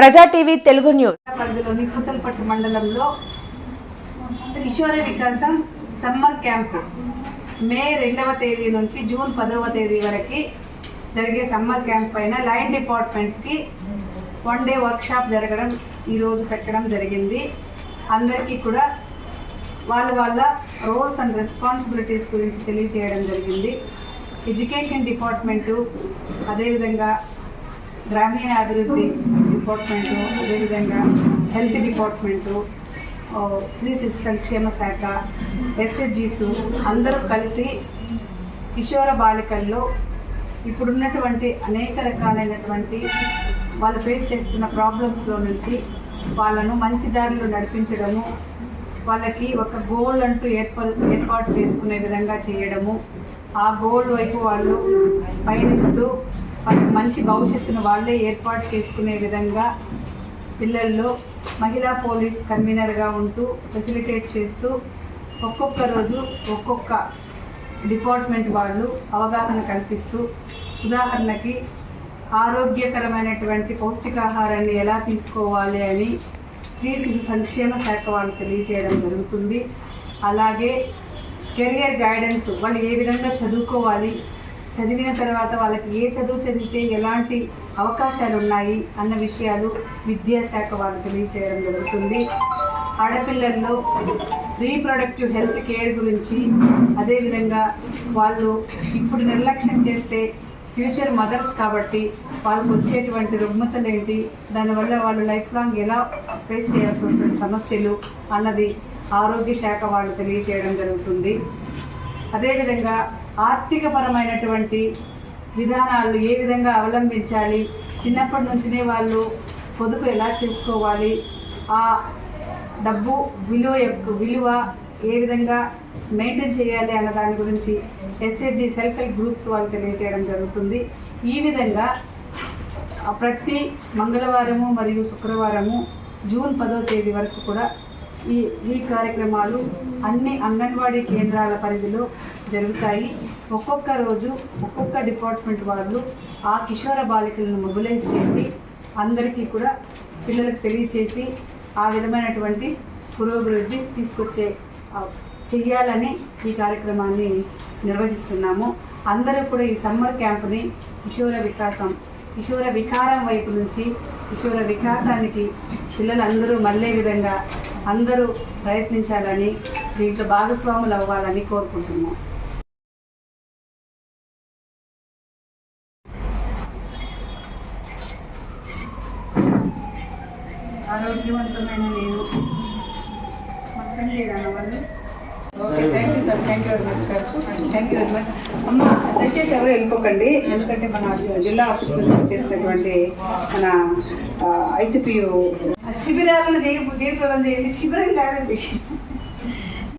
ప్రజా TV Telugu news. పరిధిలోని కూతలపట్టు మండలంలో కిషోర వికాసం సమ్మర్ క్యాంపు మే రెండవ తేదీ నుంచి జూన్ పదవ తేదీ వరకు జరిగే సమ్మర్ క్యాంప్ పైన లైన్ డిపార్ట్మెంట్స్కి వన్ డే వర్క్షాప్ జరగడం ఈరోజు పెట్టడం జరిగింది. అందరికీ కూడా వాళ్ళ వాళ్ళ రోల్స్ అండ్ రెస్పాన్సిబిలిటీస్ గురించి తెలియజేయడం జరిగింది. ఎడ్యుకేషన్ డిపార్ట్మెంటు అదేవిధంగా గ్రామీణ అభివృద్ధి డిపార్ట్మెంటు అదేవిధంగా హెల్త్ డిపార్ట్మెంటు స్త్రీ శిశు సంక్షేమ శాఖ ఎస్హెచ్జీస్ అందరూ కలిసి కిషోర బాలికల్లో ఇప్పుడున్నటువంటి అనేక రకాలైనటువంటి వాళ్ళు ఫేస్ చేస్తున్న ప్రాబ్లమ్స్లో నుంచి వాళ్ళను మంచి దారిలో నడిపించడము వాళ్ళకి ఒక గోల్ అంటూ ఏర్పాటు ఏర్పాటు చేసుకునే విధంగా చేయడము ఆ గోల్ వైపు వాళ్ళు పయనిస్తూ మంచి భవిష్యత్తును వాళ్ళే ఏర్పాటు చేసుకునే విధంగా పిల్లల్లో మహిళా పోలీస్ కన్వీనర్గా ఉంటూ ఫెసిలిటేట్ చేస్తూ ఒక్కొక్క రోజు ఒక్కొక్క డిపార్ట్మెంట్ వాళ్ళు అవగాహన కల్పిస్తూ ఉదాహరణకి ఆరోగ్యకరమైనటువంటి పౌష్టికాహారాన్ని ఎలా తీసుకోవాలి అని స్త్రీ శిశు సంక్షేమ శాఖ వాళ్ళు తెలియజేయడం జరుగుతుంది. అలాగే కెరియర్ గైడెన్స్ వాళ్ళు ఏ విధంగా చదువుకోవాలి చదివిన తర్వాత వాళ్ళకి ఏ చదువు చదివితే ఎలాంటి అవకాశాలు ఉన్నాయి అన్న విషయాలు విద్యాశాఖ వాళ్ళు తెలియచేయడం జరుగుతుంది. ఆడపిల్లల్లో రీప్రొడక్టివ్ హెల్త్ కేర్ గురించి అదేవిధంగా వాళ్ళు ఇప్పుడు నిర్లక్ష్యం చేస్తే ఫ్యూచర్ మదర్స్ కాబట్టి వాళ్ళకు వచ్చేటువంటి రుగ్మతలు ఏంటి దానివల్ల వాళ్ళు లైఫ్ లాంగ్ ఎలా ఫేస్ చేయాల్సి వస్తున్న సమస్యలు అన్నది ఆరోగ్య శాఖ వాళ్ళు తెలియజేయడం జరుగుతుంది. అదేవిధంగా ఆర్థికపరమైనటువంటి విధానాలు ఏ విధంగా అవలంబించాలి? చిన్నప్పటి నుంచినే వాళ్ళు పొదుపు ఎలా చేసుకోవాలి? ఆ డబ్బు విలువ యొక్క విలువ ఏ విధంగా మెయింటైన్ చేయాలి అన్న దాని గురించి ఎస్హెచ్జి సెల్ఫ్ హెల్ప్ గ్రూప్స్ వాళ్ళు తెలియజేయడం జరుగుతుంది. ఈ విధంగా ప్రతి మంగళవారము మరియు శుక్రవారము జూన్ పదో తేదీ వరకు కూడా ఈ ఈ కార్యక్రమాలు అన్ని అంగన్వాడీ కేంద్రాల పరిధిలో జరుగుతాయి. ఒక్కొక్క రోజు ఒక్కొక్క డిపార్ట్మెంట్ వాళ్ళు ఆ కిషోర బాలికలను మొబిలైజ్ చేసి అందరికీ కూడా పిల్లలకు తెలియచేసి ఆ విధమైనటువంటి పురోభివృద్ధి తీసుకొచ్చే చెయ్యాలని ఈ కార్యక్రమాన్ని నిర్వహిస్తున్నాము. అందరూ కూడా ఈ సమ్మర్ క్యాంప్ని కిషోర వికాసం కిషోర వికారం వైపు నుంచి కిషోర వికాసానికి పిల్లలందరూ మళ్ళే విధంగా అందరూ ప్రయత్నించాలని దీంట్లో భాగస్వాములు అవ్వాలని కోరుకుంటున్నాం. ఆరోగ్యవంతమైన నేను మొత్తం లేదన్న వాళ్ళు okay thank you sir thank you very much sir thank you very much అమ్మ దయచేసి ఎవరు వెళ్ళిపోకండి. ఎందుకంటే మన జిల్లా ఆఫీస్ నుంచి చేసినటువంటి మన ఐసిపియు శిబిరాలను జయ జయప్రదం చేయండి శిబిరం కాదండి